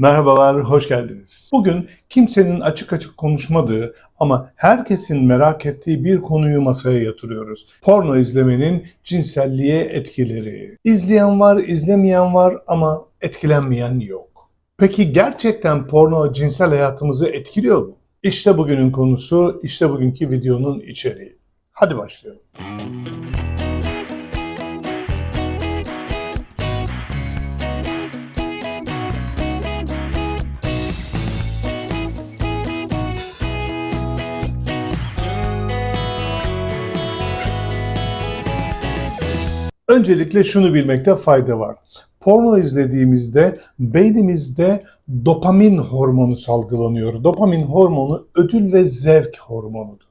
Merhabalar, hoş geldiniz. Bugün kimsenin açık açık konuşmadığı ama herkesin merak ettiği bir konuyu masaya yatırıyoruz. Porno izlemenin cinselliğe etkileri. İzleyen var, izlemeyen var ama etkilenmeyen yok. Peki gerçekten porno cinsel hayatımızı etkiliyor mu? İşte bugünün konusu, işte bugünkü videonun içeriği. Hadi başlayalım. Öncelikle şunu bilmekte fayda var. Porno izlediğimizde beynimizde dopamin hormonu salgılanıyor. Dopamin hormonu ödül ve zevk hormonudur.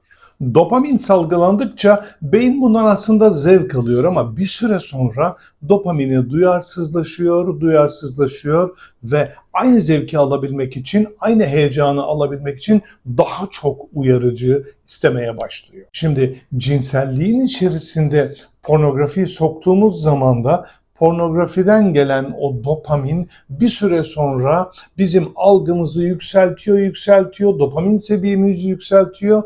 Dopamin salgılandıkça beyin bundan aslında zevk alıyor ama bir süre sonra dopamini duyarsızlaşıyor, duyarsızlaşıyor ve aynı zevki alabilmek için, aynı heyecanı alabilmek için daha çok uyarıcı istemeye başlıyor. Şimdi cinselliğin içerisinde pornografiyi soktuğumuz zaman da pornografiden gelen o dopamin bir süre sonra bizim algımızı yükseltiyor, yükseltiyor, dopamin seviyemizi yükseltiyor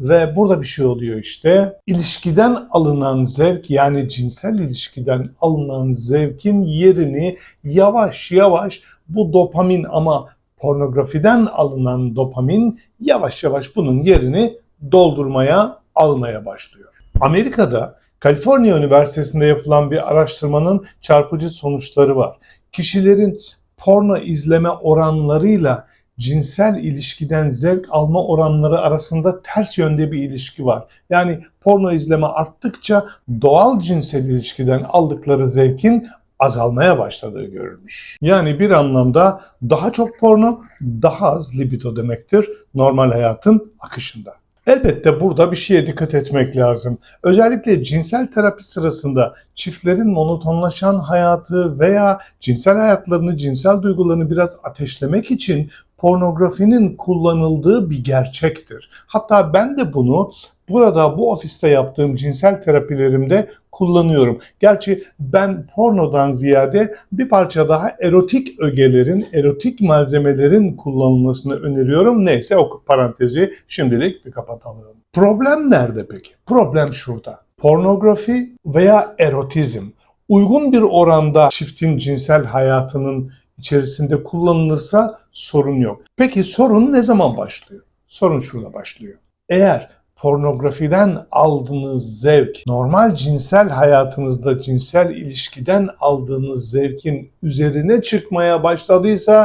ve burada bir şey oluyor işte. İlişkiden alınan zevk yani cinsel ilişkiden alınan zevkin yerini yavaş yavaş bu dopamin ama pornografiden alınan dopamin yavaş yavaş bunun yerini doldurmaya almaya başlıyor. Amerika'da Kaliforniya Üniversitesi'nde yapılan bir araştırmanın çarpıcı sonuçları var. Kişilerin porno izleme oranlarıyla cinsel ilişkiden zevk alma oranları arasında ters yönde bir ilişki var. Yani porno izleme arttıkça doğal cinsel ilişkiden aldıkları zevkin azalmaya başladığı görülmüş. Yani bir anlamda daha çok porno daha az libido demektir normal hayatın akışında. Elbette burada bir şeye dikkat etmek lazım. Özellikle cinsel terapi sırasında çiftlerin monotonlaşan hayatı veya cinsel hayatlarını, cinsel duygularını biraz ateşlemek için pornografinin kullanıldığı bir gerçektir. Hatta ben de bunu burada bu ofiste yaptığım cinsel terapilerimde kullanıyorum. Gerçi ben pornodan ziyade bir parça daha erotik ögelerin, erotik malzemelerin kullanılmasını öneriyorum. Neyse o parantezi şimdilik bir kapatalım. Problem nerede peki? Problem şurada. Pornografi veya erotizm uygun bir oranda çiftin cinsel hayatının içerisinde kullanılırsa sorun yok. Peki sorun ne zaman başlıyor? Sorun şurada başlıyor. Eğer pornografiden aldığınız zevk, normal cinsel hayatınızda cinsel ilişkiden aldığınız zevkin üzerine çıkmaya başladıysa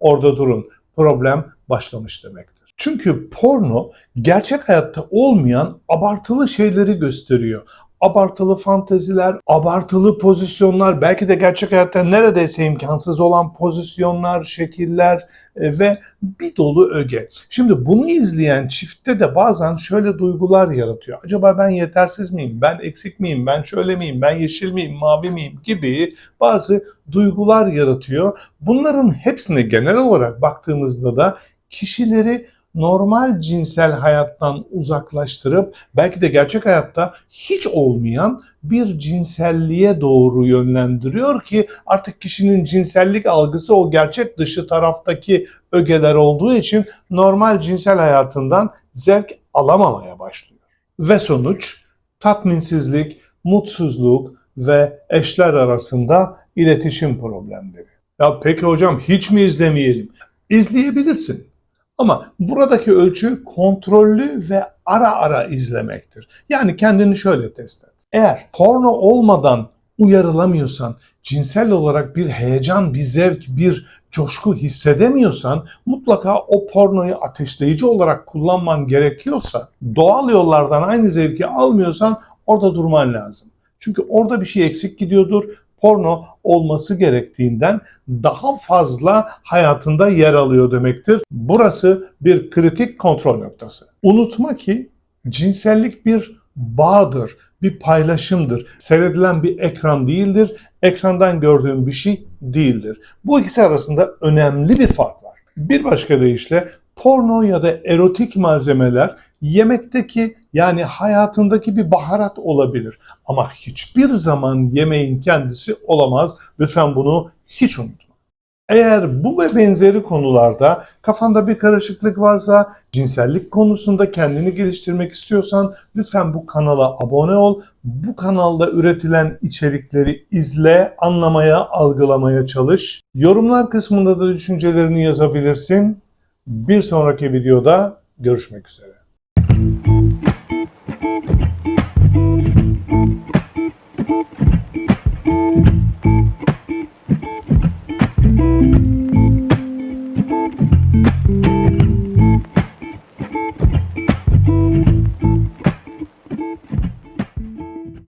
orada durun. Problem başlamış demektir. Çünkü porno gerçek hayatta olmayan abartılı şeyleri gösteriyor abartılı fanteziler, abartılı pozisyonlar, belki de gerçek hayatta neredeyse imkansız olan pozisyonlar, şekiller e, ve bir dolu öge. Şimdi bunu izleyen çiftte de bazen şöyle duygular yaratıyor. Acaba ben yetersiz miyim? Ben eksik miyim? Ben şöyle miyim? Ben yeşil miyim? Mavi miyim? gibi bazı duygular yaratıyor. Bunların hepsine genel olarak baktığımızda da kişileri normal cinsel hayattan uzaklaştırıp belki de gerçek hayatta hiç olmayan bir cinselliğe doğru yönlendiriyor ki artık kişinin cinsellik algısı o gerçek dışı taraftaki ögeler olduğu için normal cinsel hayatından zevk alamamaya başlıyor. Ve sonuç tatminsizlik, mutsuzluk ve eşler arasında iletişim problemleri. Ya peki hocam hiç mi izlemeyelim? İzleyebilirsin. Ama buradaki ölçü kontrollü ve ara ara izlemektir. Yani kendini şöyle test et. Eğer porno olmadan uyarılamıyorsan, cinsel olarak bir heyecan, bir zevk, bir coşku hissedemiyorsan mutlaka o pornoyu ateşleyici olarak kullanman gerekiyorsa, doğal yollardan aynı zevki almıyorsan orada durman lazım. Çünkü orada bir şey eksik gidiyordur porno olması gerektiğinden daha fazla hayatında yer alıyor demektir. Burası bir kritik kontrol noktası. Unutma ki cinsellik bir bağdır, bir paylaşımdır. Seyredilen bir ekran değildir, ekrandan gördüğün bir şey değildir. Bu ikisi arasında önemli bir fark var. Bir başka deyişle porno ya da erotik malzemeler yemekteki yani hayatındaki bir baharat olabilir. Ama hiçbir zaman yemeğin kendisi olamaz. Lütfen bunu hiç unutma. Eğer bu ve benzeri konularda kafanda bir karışıklık varsa, cinsellik konusunda kendini geliştirmek istiyorsan lütfen bu kanala abone ol. Bu kanalda üretilen içerikleri izle, anlamaya, algılamaya çalış. Yorumlar kısmında da düşüncelerini yazabilirsin. Bir sonraki videoda görüşmek üzere. thank you